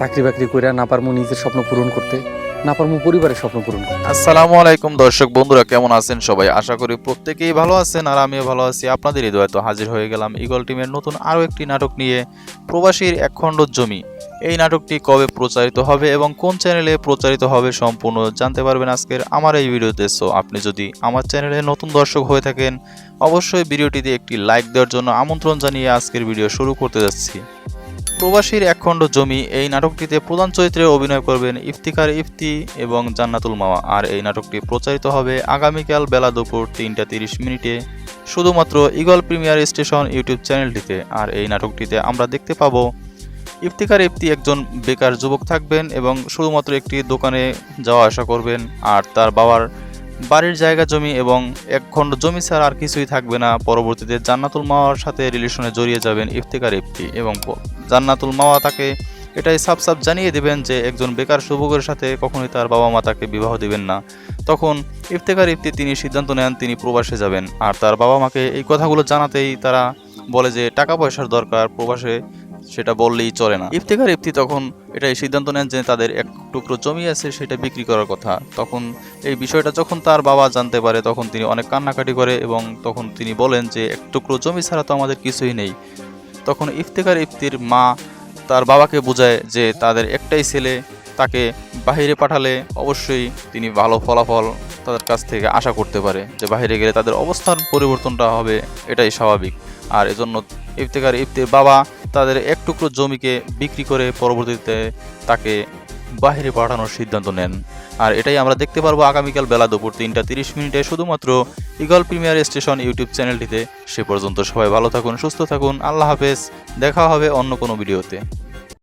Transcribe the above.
চাকরি বাকরি করে না পারমু নিজের স্বপ্ন পূরণ করতে, না পারমু পরিবারের স্বপ্ন পূরণ করতে। আসসালামু আলাইকুম দর্শক বন্ধুরা, কেমন আছেন সবাই? আশা করি প্রত্যেকেই ভালো আছেন আর আমিও ভালো আছি। আপনাদের হৃদয় তো হাজির হয়ে গেলাম ইগল টিমের নতুন আরও একটি নাটক নিয়ে, প্রবাসীর একখণ্ড জমি। এই নাটকটি কবে প্রচারিত হবে এবং কোন চ্যানেলে প্রচারিত হবে সম্পূর্ণ জানতে পারবেন আজকের আমার এই ভিডিওতে। সো আপনি যদি আমার চ্যানেলে নতুন দর্শক হয়ে থাকেন, অবশ্যই ভিডিওটিতে একটি লাইক দেওয়ার জন্য আমন্ত্রণ জানিয়ে আজকের ভিডিও শুরু করতে যাচ্ছি। প্রবাসীর একখণ্ড জমি, এই নাটকটিতে প্রধান চরিত্রে অভিনয় করবেন ইফতিকার ইফতি এবং জান্নাতুল মাওয়া আর এই নাটকটি প্রচারিত হবে আগামীকাল বেলা দুপুর তিনটা তিরিশ মিনিটে, শুধুমাত্র ইগল প্রিমিয়ার স্টেশন ইউটিউব চ্যানেলটিতে। আর এই নাটকটিতে আমরা দেখতে পাবো ইফতিকার ইফতি একজন বেকার যুবক থাকবেন এবং শুধুমাত্র একটি দোকানে যাওয়া আসা করবেন, আর তার বাবার বাড়ির জায়গা, জমি এবং এক খণ্ড জমি ছাড়া আর কিছুই থাকবে না। পরবর্তীতে জান্নাতুল মাওয়ার সাথে রিলেশনে জড়িয়ে যাবেন ইফতিকার ইফতি এবং জান্নাতুল মাওয়া তাকে এটাই সাফ সাফ জানিয়ে দেবেন যে একজন বেকার যুবকের সাথে কখনোই তার বাবা মা তাকে বিবাহ দিবেন না। তখন ইফতেকার ইফতি তিনি সিদ্ধান্ত নেন, তিনি প্রবাসে যাবেন। আর তার বাবা মাকে এই কথাগুলো জানাতেই তারা বলে যে টাকা পয়সার দরকার, প্রবাসে সেটা বললেই চলে না। ইফতেকার ইফতি তখন এটাই সিদ্ধান্ত নেন যে তাদের এক টুকরো জমি আছে, সেটা বিক্রি করার কথা। তখন এই বিষয়টা যখন তার বাবা জানতে পারে, তখন তিনি অনেক কান্নাকাটি করে এবং তখন তিনি বলেন যে, এক টুকরো জমি ছাড়া তো আমাদের কিছুই নেই। তখন ইফতেকার ইফতির মা তার বাবাকে বোঝায় যে, তাদের একটাই ছেলে, তাকে বাইরে পাঠালে অবশ্যই তিনি ভালো ফলাফল তাদের কাছ থেকে আশা করতে পারে যে বাইরে গেলে তাদের অবস্থান পরিবর্তনটা হবে। এটাই স্বাভাবিক। আর এজন্য ইফতেকার ইফতির বাবা তাদের এক টুকরো জমিকে বিক্রি করে পরবর্তীতে তাকে বাহিরে পাঠানোর সিদ্ধান্ত নেন। আর এটাই আমরা দেখতে পারব আগামীকাল বেলা দুপুর তিনটা তিরিশ মিনিটে। শুধুমাত্র ইগল প্রিমিয়ার স্টেশন ইউটিউব চ্যানেলটিতে সে পর্যন্ত সবাই ভালো থাকুন, সুস্থ থাকুন। আল্লাহ হাফেজ। দেখা হবে অন্য কোনো ভিডিওতে।